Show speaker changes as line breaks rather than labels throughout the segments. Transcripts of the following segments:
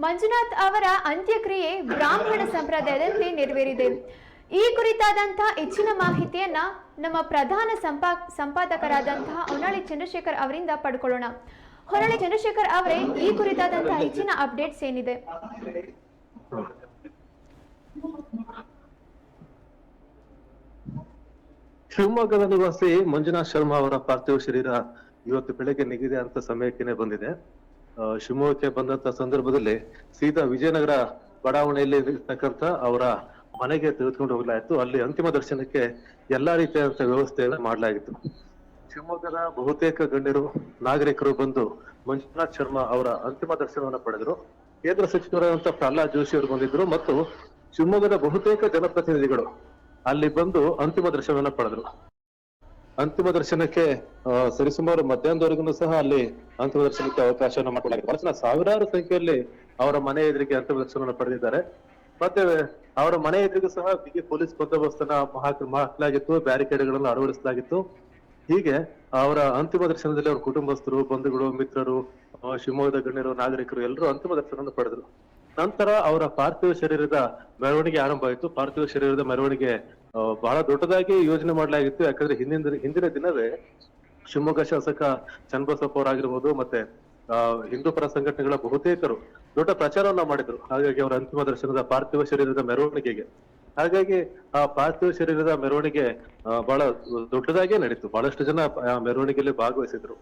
ಮಂಜುನಾಥ್ ಅವರ ಅಂತ್ಯಕ್ರಿಯೆ ಬ್ರಾಹ್ಮಣ ಸಂಪ್ರದಾಯದಂತೆ ನೆರವೇರಿದೆ. ಈ ಕುರಿತಾದಂತಹ ಹೆಚ್ಚಿನ ಮಾಹಿತಿಯನ್ನ ನಮ್ಮ ಪ್ರಧಾನ ಸಂಪಾ, ಸಂಪಾದಕರಾದಂತಹ ಹೊನ್ನಾಳಿ ಚಂದ್ರಶೇಖರ್ ಅವರಿಂದ ಪಡ್ಕೊಳ್ಳೋಣ. ಹೊನ್ನಾಳಿ ಚಂದ್ರಶೇಖರ್ ಅವರೇ, ಈ ಕುರಿತಾದಂತಹ ಹೆಚ್ಚಿನ ಅಪ್ಡೇಟ್ಸ್ ಏನಿದೆ?
ಶಿವಮೊಗ್ಗದ ನಿವಾಸಿ ಮಂಜುನಾಥ್ ಶರ್ಮಾ ಅವರ ಪಾರ್ಥಿವ ಶರೀರ ಇವತ್ತು ಬೆಳಗ್ಗೆ ನಿಗದಿ ಅಂತ ಸಮಯಕ್ಕೆ ಬಂದಿದೆ. ಶಿವಮೊಗ್ಗಕ್ಕೆ ಬಂದಂತ ಸಂದರ್ಭದಲ್ಲಿ ಸೀದಾ ವಿಜಯನಗರ ಬಡಾವಣೆಯಲ್ಲಿ ಇರ್ತಕ್ಕಂತ ಅವರ ಮನೆಗೆ ತೆಗೆದುಕೊಂಡು ಹೋಗ್ಲಾಯಿತು. ಅಲ್ಲಿ ಅಂತಿಮ ದರ್ಶನಕ್ಕೆ ಎಲ್ಲಾ ರೀತಿಯಾದಂತ ವ್ಯವಸ್ಥೆಯನ್ನು ಮಾಡಲಾಗಿತ್ತು. ಶಿವಮೊಗ್ಗದ ಬಹುತೇಕ ಗಣ್ಯರು, ನಾಗರಿಕರು ಬಂದು ಮಂಜುನಾಥ್ ಶರ್ಮಾ ಅವರ ಅಂತಿಮ ದರ್ಶನವನ್ನು ಪಡೆದರು. ಕೇಂದ್ರ ಸಚಿವರಾದಂತ ಪ್ರಹ್ಲಾದ್ ಜೋಶಿ ಅವರು ಬಂದಿದ್ರು ಮತ್ತು ಶಿವಮೊಗ್ಗದ ಬಹುತೇಕ ಜನಪ್ರತಿನಿಧಿಗಳು ಅಲ್ಲಿ ಬಂದು ಅಂತಿಮ ದರ್ಶನವನ್ನು ಪಡೆದ್ರು. ಅಂತಿಮ ದರ್ಶನಕ್ಕೆ ಸರಿಸುಮಾರು ಮಧ್ಯಾಹ್ನದವರೆಗೂ ಸಹ ಅಲ್ಲಿ ಅಂತಿಮ ದರ್ಶನಕ್ಕೆ ಅವಕಾಶವನ್ನು ಮಾಡಿಕೊಡಲಾಗಿದೆ ಬಹಳ ಸಾವಿರಾರು ಸಂಖ್ಯೆಯಲ್ಲಿ ಅವರ ಮನೆ ಎದುರಿಗೆ ಅಂತಿಮ ದರ್ಶನವನ್ನು ಪಡೆದಿದ್ದಾರೆ. ಮತ್ತೆ ಅವರ ಮನೆ ಎದುರಿಗೆ ಸಹ ಬಿಗಿ ಪೊಲೀಸ್ ಬಂದೋಬಸ್ತನ್ನ ಹಾಕ್- ಹಾಕಲಾಗಿತ್ತು ಬ್ಯಾರಿಕೇಡ್ಗಳನ್ನು ಅಳವಡಿಸಲಾಗಿತ್ತು. ಹೀಗೆ ಅವರ ಅಂತಿಮ ದರ್ಶನದಲ್ಲಿ ಅವರ ಕುಟುಂಬಸ್ಥರು, ಬಂಧುಗಳು, ಮಿತ್ರರು ಶಿವಮೊಗ್ಗದ ಗಣ್ಯರು, ನಾಗರಿಕರು ಎಲ್ಲರೂ ಅಂತಿಮ ದರ್ಶನವನ್ನು ಪಡೆದರು. ನಂತರ ಅವರ ಪಾರ್ಥಿವ ಶರೀರದ ಮೆರವಣಿಗೆ ಆರಂಭ ಆಯಿತು ಪಾರ್ಥಿವ ಶರೀರದ ಮೆರವಣಿಗೆ ಬಹಳ ದೊಡ್ಡದಾಗಿ ಯೋಜನೆ ಮಾಡಲಾಗಿತ್ತು. ಯಾಕಂದ್ರೆ ಹಿಂದಿನ ಹಿಂದಿನ ದಿನವೇ ಶಿವಮೊಗ್ಗ ಶಾಸಕ ಚನ್ನಬಸಪ್ಪ ಅವರಾಗಿರ್ಬೋದು ಮತ್ತೆ ಹಿಂದೂ ಪರ ಸಂಘಟನೆಗಳ ಬಹುತೇಕರು ದೊಡ್ಡ ಪ್ರಚಾರವನ್ನ ಮಾಡಿದ್ರು. ಹಾಗಾಗಿ ಅವರ ಅಂತಿಮ ದರ್ಶನದ ಪಾರ್ಥಿವ ಶರೀರದ ಮೆರವಣಿಗೆಗೆ. ಹಾಗಾಗಿ ಆ ಪಾರ್ಥಿವ ಶರೀರದ ಮೆರವಣಿಗೆ ಬಹಳ ದೊಡ್ಡದಾಗೇ ನಡೀತು. ಬಹಳಷ್ಟು ಜನ ಆ ಮೆರವಣಿಗೆಯಲ್ಲಿ ಭಾಗವಹಿಸಿದ್ರು.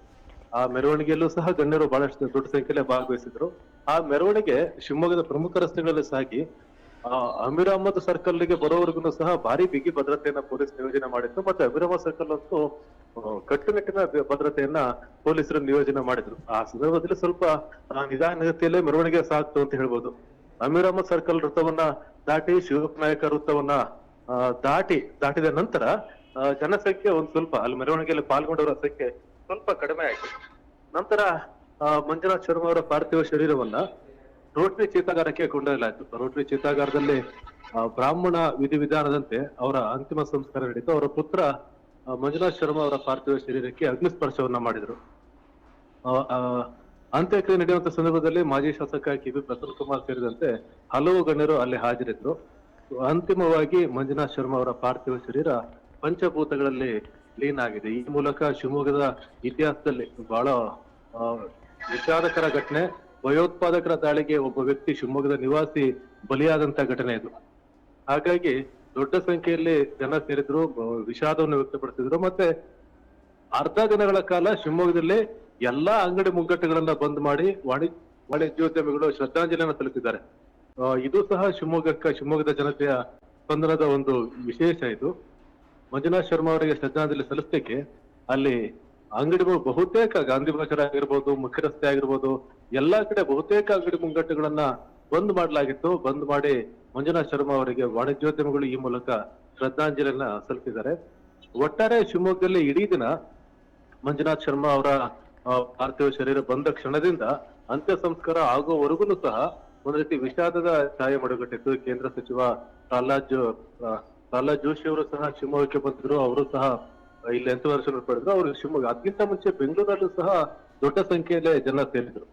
ಆ ಮೆರವಣಿಗೆಯಲ್ಲೂ ಸಹ ಗಣ್ಯರು ಬಹಳಷ್ಟು ದೊಡ್ಡ ಸಂಖ್ಯೆಯಲ್ಲಿ ಭಾಗವಹಿಸಿದ್ರು. ಆ ಮೆರವಣಿಗೆ ಶಿವಮೊಗ್ಗದ ಪ್ರಮುಖ ರಸ್ತೆಗಳಲ್ಲಿ ಸಾಗಿ ಅಮೀರ್ ಅಹಮದ್ ಸರ್ಕಲ್ಗೆ ಬರೋವರೆಗೂ ಸಹ ಭಾರಿ ಬಿಗಿ ಭದ್ರತೆಯನ್ನ ಪೊಲೀಸ್ ನಿಯೋಜನೆ ಮಾಡಿತ್ತು, ಮತ್ತೆ ಅಮೀರ್ ಅಹಮದ್ ಸರ್ಕಲ್ ಅಂತೂ ಕಟ್ಟುನಿಟ್ಟಿನ ಭದ್ರತೆಯನ್ನ ಪೊಲೀಸರು ನಿಯೋಜನೆ ಮಾಡಿದ್ರು. ಆ ಸಂದರ್ಭದಲ್ಲಿ ಸ್ವಲ್ಪ ನಿಧಾನಗತಿಯಲ್ಲೇ ಮೆರವಣಿಗೆ ಸಾಗ್ತು ಅಂತ ಹೇಳ್ಬೋದು. ಅಮೀರ್ ಅಹಮದ್ ಸರ್ಕಲ್ ವೃತ್ತವನ್ನ ದಾಟಿ, ಶಿವಪ್ಪ ನಾಯಕ ವೃತ್ತವನ್ನ ದಾಟಿ, ದಾಟಿದ ನಂತರ ಜನಸಂಖ್ಯೆ ಒಂದ್ ಸ್ವಲ್ಪ, ಅಲ್ಲಿ ಮೆರವಣಿಗೆಯಲ್ಲಿ ಪಾಲ್ಗೊಂಡವರ ಸಂಖ್ಯೆ ಸ್ವಲ್ಪ ಕಡಿಮೆ ಆಯ್ತು. ನಂತರ ಮಂಜುನಾಥ್ ಶರ್ಮಾ ಅವರ ಪಾರ್ಥಿವ ಶರೀರವನ್ನ ರೋಟರಿ ಚಿತಾಗಾರಕ್ಕೆ ಕೊಂಡೊಯ್ಯಲಾಯಿತು ರೋಟರಿ ಚಿತಾಗಾರದಲ್ಲಿ ಬ್ರಾಹ್ಮಣ ವಿಧಿವಿಧಾನದಂತೆ ಅವರ ಅಂತಿಮ ಸಂಸ್ಕಾರ ನಡೀತು. ಅವರ ಪುತ್ರ ಮಂಜುನಾಥ್ ಶರ್ಮಾ ಅವರ ಪಾರ್ಥಿವ ಶರೀರಕ್ಕೆ ಅಗ್ನಿಸ್ಪರ್ಶವನ್ನ ಮಾಡಿದ್ರು. ಅಂತ್ಯಕ್ರಿಯೆ ನಡೆಯುವಂತ ಸಂದರ್ಭದಲ್ಲಿ ಮಾಜಿ ಶಾಸಕ ಕೆ ಬಿ ಪ್ರಸನ್ನ ಕುಮಾರ್ ಸೇರಿದಂತೆ ಹಲವು ಗಣ್ಯರು ಅಲ್ಲಿ ಹಾಜರಿದ್ರು. ಅಂತಿಮವಾಗಿ ಮಂಜುನಾಥ್ ಶರ್ಮಾ ಅವರ ಪಾರ್ಥಿವ ಶರೀರ ಪಂಚಭೂತಗಳಲ್ಲಿ ಲೀನ್ ಆಗಿದೆ. ಈ ಮೂಲಕ ಶಿವಮೊಗ್ಗದ ಇತಿಹಾಸದಲ್ಲಿ ಬಹಳ ವಿಷಾದಕರ ಘಟನೆ. ಭಯೋತ್ಪಾದಕರ ದಾಳಿಗೆ ಒಬ್ಬ ವ್ಯಕ್ತಿ ಶಿವಮೊಗ್ಗದ ನಿವಾಸಿ ಬಲಿಯಾದಂತ ಘಟನೆ ಇದು. ಹಾಗಾಗಿ ದೊಡ್ಡ ಸಂಖ್ಯೆಯಲ್ಲಿ ಜನ ಸೇರಿದ್ರು ವಿಷಾದವನ್ನು ವ್ಯಕ್ತಪಡಿಸಿದ್ರು. ಮತ್ತೆ ಅರ್ಧ ದಿನಗಳ ಕಾಲ ಶಿವಮೊಗ್ಗದಲ್ಲಿ ಎಲ್ಲಾ ಅಂಗಡಿ ಮುಗ್ಗಟ್ಟುಗಳನ್ನ ಬಂದ್ ಮಾಡಿ ವಾಣಿ, ವಾಣಿಜ್ಯೋದ್ಯಮಿಗಳು ಶ್ರದ್ಧಾಂಜಲಿಯನ್ನು ಸಲ್ಲಿಸಿದ್ದಾರೆ. ಇದು ಸಹ ಶಿವಮೊಗ್ಗಕ್ಕ, ಶಿವಮೊಗ್ಗದ ಜನತೆಯ ಸ್ಪಂದನದ ಒಂದು ವಿಶೇಷ ಇದು. ಮಂಜುನಾಥ್ ಶರ್ಮಾ ಅವರಿಗೆ ಶ್ರದ್ಧಾಂಜಲಿ ಸಲ್ಲಿಸಲಿಕ್ಕೆ ಅಲ್ಲಿ ಅಂಗಡಿಗಳು ಬಹುತೇಕ ಗಾಂಧಿ ಬಜಾರ್ ಆಗಿರ್ಬೋದು ಮುಖ್ಯ ರಸ್ತೆ ಆಗಿರ್ಬೋದು, ಎಲ್ಲಾ ಕಡೆ ಬಹುತೇಕ ಅಂಗಡಿ ಮುಂಗಟ್ಟುಗಳನ್ನ ಬಂದ್ ಮಾಡಲಾಗಿತ್ತು. ಬಂದ್ ಮಾಡಿ ಮಂಜುನಾಥ್ ಶರ್ಮಾ ಅವರಿಗೆ ವಾಣಿಜ್ಯೋದ್ಯಮಿಗಳು ಈ ಮೂಲಕ ಶ್ರದ್ಧಾಂಜಲಿಯನ್ನ ಸಲ್ಲಿಸಿದ್ದಾರೆ. ಒಟ್ಟಾರೆ ಶಿವಮೊಗ್ಗದಲ್ಲಿ ಇಡೀ ದಿನ ಮಂಜುನಾಥ್ ಶರ್ಮಾ ಅವರ ಪಾರ್ಥಿವ ಶರೀರ ಬಂದ ಕ್ಷಣದಿಂದ ಅಂತ್ಯ ಸಂಸ್ಕಾರ ಆಗುವವರೆಗೂ ಸಹ ಒಂದು ರೀತಿ ವಿಷಾದದ ಛಾಯೆ ಮಡುಗಟ್ಟಿತ್ತು. ಕೇಂದ್ರ ಸಚಿವ ಪ್ರಹ್ಲಾದ್ ಪ್ರಹ್ಲಾದ್ ಜೋಶಿ ಅವರು ಸಹ ಶಿವಮೊಗ್ಗಕ್ಕೆ ಬಂದಿದ್ರು ಅವರು ಸಹ ಇಲ್ಲಿ ಎಂಟು ವರ್ಷ ಪಡೆದ್ರು ಅವರು ಶಿವಮೊಗ್ಗ. ಅದಕ್ಕಿಂತ ಮುಂಚೆ ಬೆಂಗಳೂರಲ್ಲೂ ಸಹ ದೊಡ್ಡ ಸಂಖ್ಯೆಯಲ್ಲೇ ಜನ ಸೇರಿದ್ರು.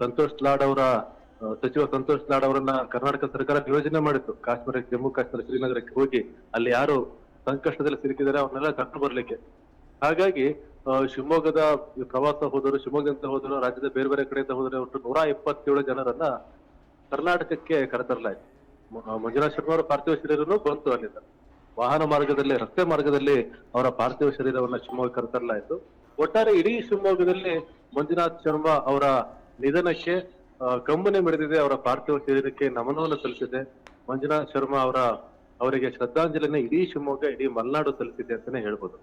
ಸಂತೋಷ್ ಲಾಡ್ ಅವರ ಸಚಿವ ಸಂತೋಷ್ ಲಾಡ್ ಅವರನ್ನ ಕರ್ನಾಟಕ ಸರ್ಕಾರ ನಿಯೋಜನೆ ಮಾಡಿತ್ತು. ಕಾಶ್ಮೀರ ಜಮ್ಮು ಕಾಶ್ಮೀರ ಶ್ರೀನಗರಕ್ಕೆ ಹೋಗಿ ಅಲ್ಲಿ ಯಾರು ಸಂಕಷ್ಟದಲ್ಲಿ ಸಿಲುಕಿದ್ದಾರೆ ಅವ್ರನ್ನೆಲ್ಲ ಕರ್ಕೊಂಡು ಬರ್ಲಿಕ್ಕೆ. ಹಾಗಾಗಿ ಶಿವಮೊಗ್ಗದ ಪ್ರವಾಸ ಹೋದರು ಶಿವಮೊಗ್ಗದಿಂದ ಹೋದರು ರಾಜ್ಯದ ಬೇರೆ ಬೇರೆ ಕಡೆಯಿಂದ ಹೋದರೆ ಒಟ್ಟು ನೂರ ಇಪ್ಪತ್ತೇಳು ಜನರನ್ನ ಕರ್ನಾಟಕಕ್ಕೆ ಕರೆತರಲಾಯಿತು. ಮಂಜುನಾಥ್ ಶರ್ಮಾ ಅವರ ಪಾರ್ಥಿವ ಶರೀರನು ಬಂತು ಅಲ್ಲಿಂದ. ವಾಹನ ಮಾರ್ಗದಲ್ಲಿ, ರಸ್ತೆ ಮಾರ್ಗದಲ್ಲಿ ಅವರ ಪಾರ್ಥಿವ ಶರೀರವನ್ನ ಶಿವಮೊಗ್ಗ ಕರೆತರಲಾಯಿತು. ಒಟ್ಟಾರೆ ಇಡೀ ಶಿವಮೊಗ್ಗದಲ್ಲಿ ಮಂಜುನಾಥ್ ಶರ್ಮಾ ಅವರ ನಿಧನಕ್ಕೆ ಕಂಬನಿ ಮಿಡಿದಿದೆ, ಅವರ ಪಾರ್ಥಿವ ಶರೀರಕ್ಕೆ ನಮನವನ್ನು ಸಲ್ಲಿಸಿದೆ. ಮಂಜುನಾಥ್ ಶರ್ಮಾ ಅವರ, ಅವರಿಗೆ ಶ್ರದ್ಧಾಂಜಲಿನ ಇಡೀ ಶಿವಮೊಗ್ಗ, ಇಡೀ ಮಲೆನಾಡು ಸಲ್ಲಿಸಿದೆ ಅಂತಾನೆ ಹೇಳ್ಬೋದು.